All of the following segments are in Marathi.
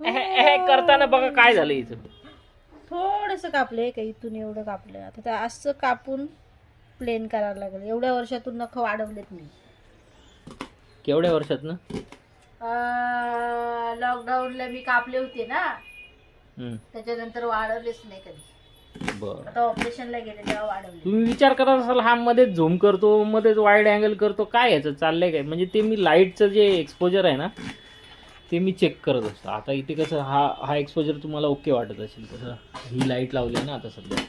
करताना बघा काय झालं इथं. थोडस कापलंय का इथून एवढं कापलं. आता ते असं कापून प्लेन करावं लागेल. एवढ्या वर्षातून नख वाढवलेत मी. केवढ्या वर्षात ना लॉकडाऊनला मी कापले होते ना. त्याच्यानंतर वाढवलेच नाही कधी. बर. आता ऑपरेशनला गेले तेव्हा वाढवले. तुम्ही विचार करत असाल हा मध्येच झूम करतो मध्येच वाईड अँगल करतो काय याचं? चाललंय काय? म्हणजे ते मी लाईटचं जे एक्सपोजर आहे ना ते मी चेक करत असतो. आता इथे कसं हा हा एक्सपोजर तुम्हाला ओके वाटत असेल. कसं ही लाइट लावली आहे ना आता सध्या.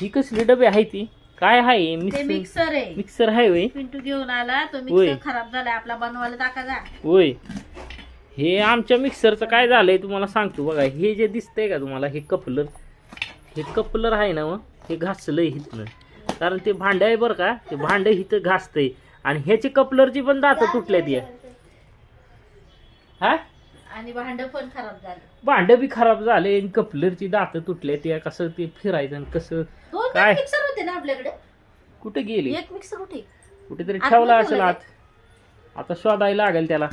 ही कसली डबे आहे ती? काय आहे? मिक्सर आहे. मिक्सर आहे वय पिंटू घेऊन आला तो होय. मिक्सर खराब झालाय. आपला बनवायला टाका जा. होय. हे आमच्या मिक्सरचं काय झालंय तुम्हाला सांगतो बघा. हे जे दिसतंय का तुम्हाला हे कपलर? हे कपलर आहे ना मग हे घासलंय हिथनं कारण ते भांडं आहे बरं का? ते भांडं हिथं घासतंय. आणि ह्याची कपलरची पण दातं तुटल्यात या. हा? आणि भांड पण खराब झालं. भांडं बी खराब झाले आणि कपलरची दातं तुटल्यात या कसं ते फिरायचं आणि कसं दोन काय? मिक्सर होते ना आपल्याकडे? कुठे गेली? एक मिक्सर होते कुठेतरी आतमध्ये ठेवला असेल आत. आता शोधायला लागेल त्याला.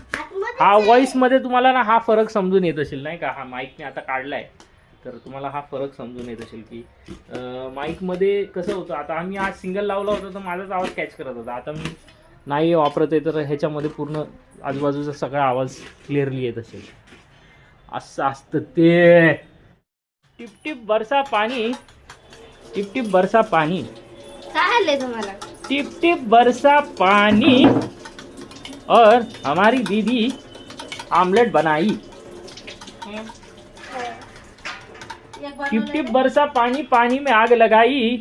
हा व्हॉइसमध्ये तुम्हाला ना हा फरक समजून येत असेल नाही का? हा माईकने आता काढलाय. तर तुम्हाला हा फरक समजून येत असेल की माईकमध्ये कसं होतं? आता आम्ही आज सिंगल लावला होता तर माझाच आवाज कॅच करत होता. आता मी नाही वापरत आहे तर ह्याच्यामध्ये पूर्ण आजूबाजूचा सगळा आवाज क्लिअरली येत असेल. असं असतं ते. टिप टिप बरसा पाणी. टिप टिप बरसा पाणी. काय आलंय तुम्हाला? टिप टिप बरसा पानी और हमारी दीदी आमलेट बनाई. टिप टिप बरसा पानी पानी में आग लगाई.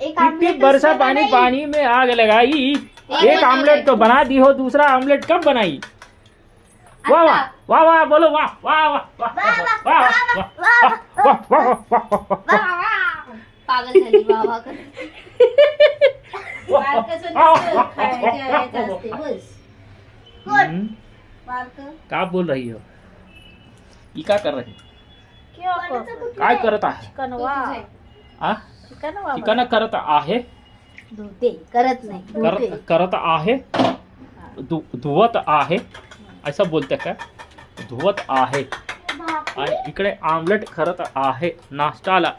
टिप टिप बरसा पानी पानी में आग लगाई. एक आमलेट तो बना दी हो दूसरा आमलेट कब बनाई वाह वाह वाह वाह बोलो वाह वाह वाह वाह वाह वाह वाह वाह वाह वाह वाह का बोल रही हो की का कर रही काय करत आहे चिकन करता आहे धुते करत नाही. करत धुते. करत आहे धु धुवत आहे. असं बोलते का? धुवत आहे. आणि इकडे आमलेट करत आहे नाश्ताला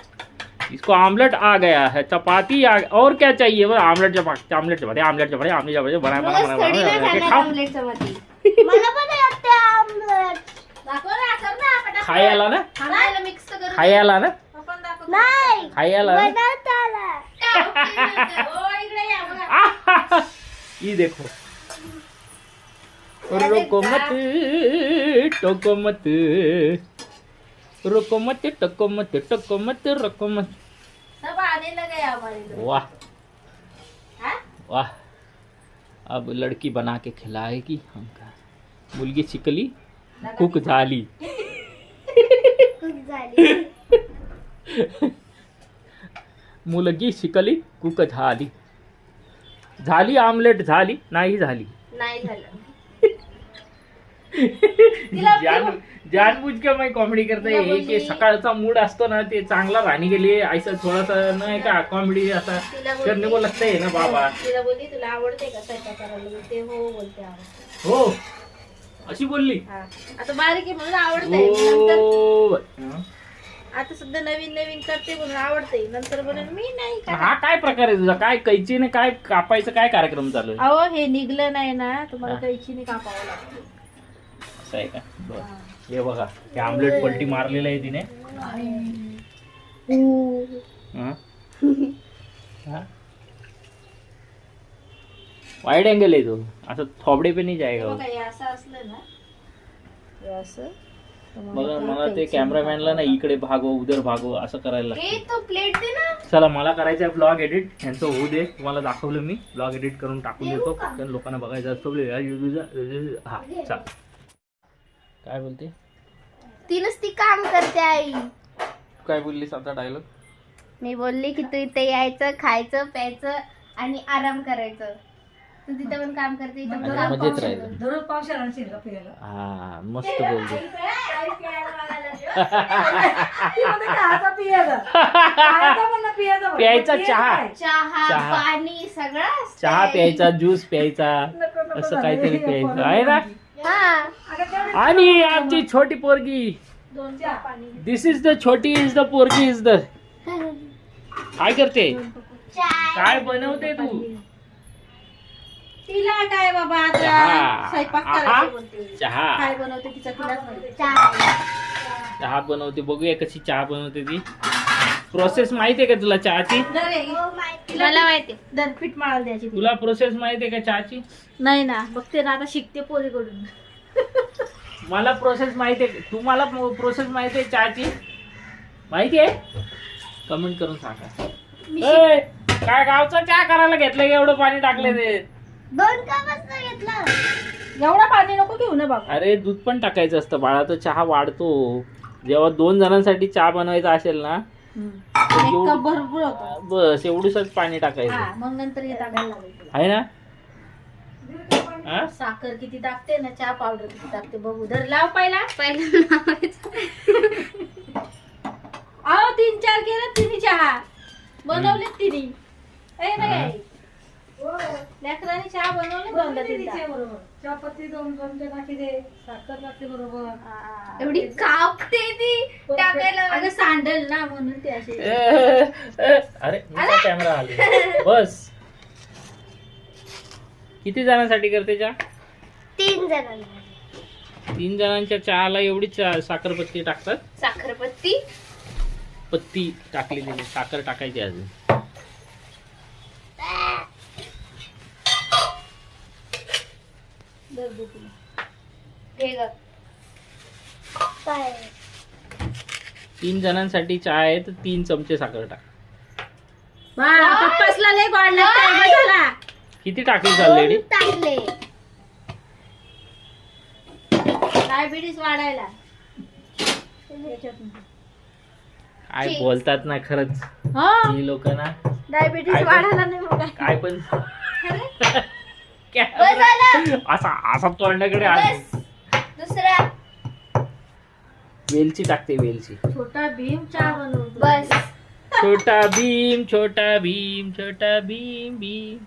इसको आमलेट आ गया है चपाती आ और क्या चाहिए? बस omelette chapati omelette chapati omelette chapati omelette chapati बना बना बना खाओ। ना, कर ना, पटापट. खायला ना? खायला ना. खायला ना? या, देखो। रोको मत टोको मत रोको मत टोको मत टोको मत रोको मत। सब आने लगे हमारे वाह। हा? वाह। अब लड़की बना के खिलाएगी हमका। मुलगी शिकली कुक झाली। मुलगी शिकली कुक झाली. झाली आमलेट झाली नाही झाली. नाही झालं. जान जानबूझ के मैं कॉमेडी करता है की सकाळचा मूड असतो ना ते चांगला राहने के लिए ऐसा थोड़ा सा नाही का कॉमेडी असा करने को लगता है ना बाबा. तिला बोलली तुला आवडते का स्वयंपाक करायला मी ते हो बोलते आवडते हो. अशी बोलली. हा. आता बारीक आहे म्हणून आवडते नंतर हो हं. आता सध्या नवीन नवीन करते म्हणून आवडते नंतर म्हणून मी नाही का हा काय प्रकार आहे तुझा? काय कैचीने काय कापायचं काय कार्यक्रम चालू आहे? अहो हे निघलं नाही ना तुम्हाला हा. कैचीने कापावं लागतं. असं आहे का? बरं. हे. बघा हे आमलेट पलटी मारलेलं आहे तिने. हं? हा? वाईड अँगल आहे तो. असं थोबडे पे नाही जायगा बघा हे असं असलं ना. हे असं. मग मला ते कॅमेरामॅनला ना इकडे भागव उधर भागव असं करायला ए लागतं. तो प्लेट दे ना. चला मला करायचं आहे ब्लॉग एडिट यांचं होऊ दे. तुम्हाला दाखवलं मी. ब्लॉग एडिट करून टाकून देतो. कारण लोकांना बघायचं असतं. हा चाल. काय बोलते? ती नुसती काम करते आई. तू काय बोललीस आता डायलॉग मी बोलली की तू इथे यायचं खायचं प्यायचं आणि आराम करायचं. तू तिथे पण काम करते इथं पण काम मजेत दररोज पावसाळा का हा मस्त बोलते प्यायचा चहा. चहा चहा. पाणी सगळं असतंय. चहा प्यायचा ज्यूस प्यायचा असं काहीतरी प्यायचं. आहे ना? हा. आणि आमची छोटी पोरगी. दोन चार पाणी. दिस इज द छोटी इज द पोरगी इज द काय करते? काय बनवते तू? तिला काय बाबा आता? चहा. स्वयंपाक आहा. करायचं बोलते चहा. काय बनवते तिचा तिलाच माहिती. चहा. बनवते. बघूया कशी चहा बनवते ती. प्रोसेस माहिती आहे का तुला चहाची? दर हे, मला माहिती. दर पीठ माळायला द्यायची तिला. तुला प्रोसेस माहिती आहे का चहाची? नाही ना. बघते ना आता शिकते पोरीकडून. मला प्रोसेस माहिती आहे तुम्हाला प्रोसेस माहिती आहे चहाची? माहिती आहे कमेंट करून सांगा. ए, काय गावचं चहा करायला घेतलं एवढं पाणी टाकले ते? दोन कप घेतलं. एवढा पाणी नको घेऊ ना बाबा. अरे दूध पण टाकायचं असतं बाळा तर चहा वाढतो. जेव्हा दोन जणांसाठी चहा बनवायचा असेल ना एक एवढं- कप भरपूर होतो. बस एवढूच पाणी टाकायचं. हा मग नंतर हे टाकायला लागेल. आहे ना? हा? साखर किती टाकते ना चहा पावडर किती टाकते बघू. धर लाव पहिला. पहिलं. अहो तीन चार केलं तिने चहा. बनवले तिने ए. नाही लेकरांनी चहा बनवले दोनदा तीनदा. चहापत्ती दोन चमचे टाकी दे. साखर टाकते बरोबर. हा. एवढी कापते ती. टाकायला अगं सांडल ना म्हणून ते असे. ए, ए, अरे कॅमेरा आले. बस. किती जणांसाठी करते चहा? तीन जणांना. तीन जणांच्या चहाला एवढी चहा साखरपत्ती टाकतात? साखरपत्ती. पत्ती टाकली तिने. साखर टाकायची अजून. दर दे तिला. घे ग काय तीन जणांसाठी चहा आहे तर तीन चमचे साखर टाक. बा, पप्पासला लय गोड लागतं, बस झाला. किती टाकली ऑलरेडी दोन टाकले. डायबिटीस वाढायला. काय. बोलतात ना खरंच. हा. ही लोक ना. डायबिटीस काय वाढायला नाही मग काय काय पण. असा असा तोंडाकडे दुसरा. वेलची टाकते वेलची. छोटा भीम चहा बनवतो. बस. छोटा भीम छोटा भीम छोटा भीम भीम.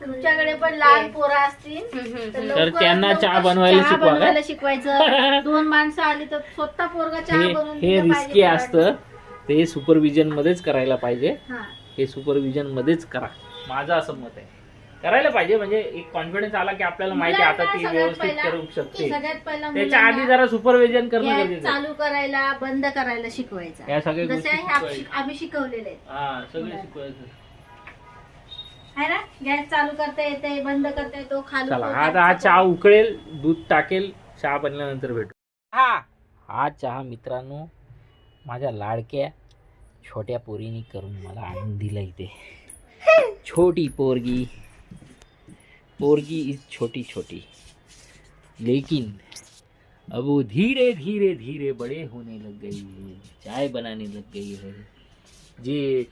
तुमच्याकडे पण लहान पोरं असतील तर त्यांना लवकर चहा बनवायला चहा शिकवा काय? बनवायला शिकवायचं. दोन माणसं आली तर स्वतः पोरगा चहा हे बनवून हे दिलं रिस्की असतं. ते सुपरविजन मध्येच करायला पाहिजे. हा. हे सुपरविजन मध्येच करा. माझं असं मत आहे. करायला पाहिजे म्हणजे एक कॉन्फिडन्स आला की आपल्याला माहिती आहे आता ती मुलांना सगळ्यात व्यवस्थित पहिला- करू शकते. सगळ्यात पहिला त्याच्या आधी मुलांना जरा सुपरविजन करणं गॅस गरजेचं आहे. चालू करायला बंद करायला शिकवायचं. या सगळ्या जसं गोष्टी हे आप- शिकवायच्या. आम्ही शिकवलेले आहेत. हा सगळं शिकवायचं. है ना? गॅस चालू करता येते बंद करता येतो खाली चला आता हा चहा उकळेल दूध टाकेल चहा बनल्यानंतर भेटू. हा हा चहा मित्रांनो माझ्या लाडक्या छोट्या पोरीने करून मला आणून दिलं इथे. छोटी पोरगी. पोरगी इज छोटी छोटी. लेकिन अब वो धीरे धीरे धीरे बड़े होने लग गई है चाय बनाने लग गई है। जे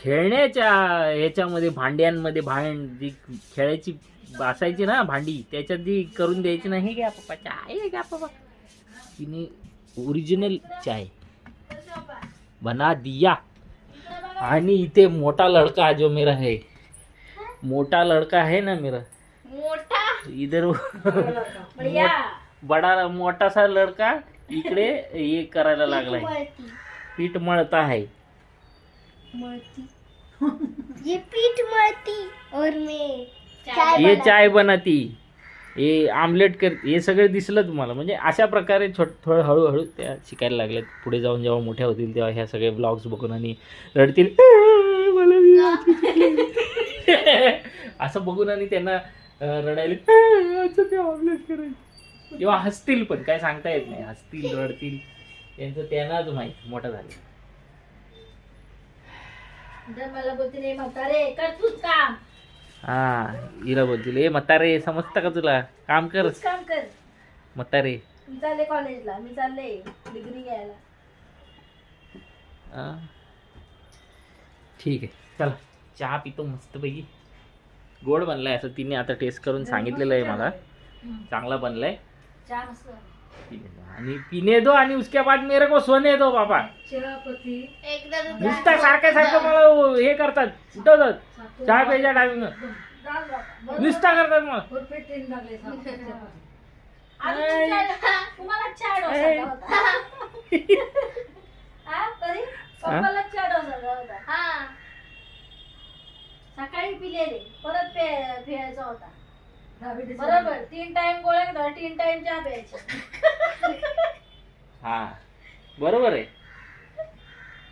खेळण्याच्या ह्याच्यामध्ये भांड्यांमध्ये भांड जी खेळायची बसायची ना भांडी त्याच्यात जी करून द्यायची ना हे घ्या पप्पा चाय घ्या पप्पा. तिने ओरिजिनल चाय. बना दिया। आणि इथे मोठा लड़का जो मेरा है। मोटा लड़का है ना मेरा? मोठा? इधर बढ़िया। बडा मोठा सा लड़का इकडे हे करायला लागलाय। मळती। पीठ मळता आहे ये पीठ मळती और मैं चाय बनाती. चाय बनाती। हे आमलेट कर हे सगळं दिसलं तुम्हाला. म्हणजे अशा प्रकारे छोट थोडं हळूहळू त्या शिकायला लागल्यात पुढे जाऊन जेव्हा मोठ्या होतील तेव्हा ह्या सगळे ब्लॉग्स बघून आणि रडतील. मला असं बघून आणि त्यांना रडायला ते ऑमलेट करायचं. किंवा हसतील पण काय सांगता येत नाही. हसतील रडतील. त्यांचं त्यांनाच माहीत मोठं झालं मला बोलते रे म्हातारे कर तूच काम. हा हिला बोलतील ए म्हातारे समजतं का तुला? काम कर. तूच काम कर. म्हातारे. मी चालले कॉलेजला मी चालले डिग्री घ्यायला. हा. ठीक आहे चला. चहा पितो मस्तपैकी. गोड बनलाय असं तिने आता टेस्ट करून सांगितलेलं आहे मला. चांगला बनलाय. चहा मस्त. आणि पिणे दो आणि उसके बाद मेरे को सोने दो बाबा चहापत्ती एकदा नुसतं सारखं सारखं मला हे करतात. उठवतात चहा प्यायच्या टायमिंग. निष्ठा करतात मग. सकाळी पिलेले. परत पे- प्यायचा होता. बरोबर. तीन टाइम गोळ्या तीन टाइम चहा प्यायचे. हा. बरोबर आहे.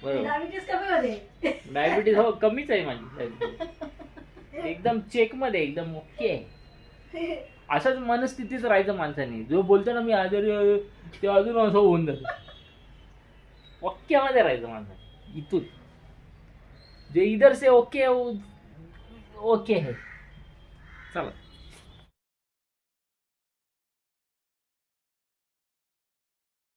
बरोबर. डायबिटीस कमी होते. डायबिटीज हो कमीच आहे माझी diabetes. एकदम चेकमध्ये एकदम ओके आहे अशाच मनस्थितीत राहायचं माणसाने. जो बोलतो ना मी आजारी आहे, ते अजून असं होऊन जातं. ओक्यामध्ये राहायचं माणसाने. इथून. जे इधर से ओके ओके आहे. चला.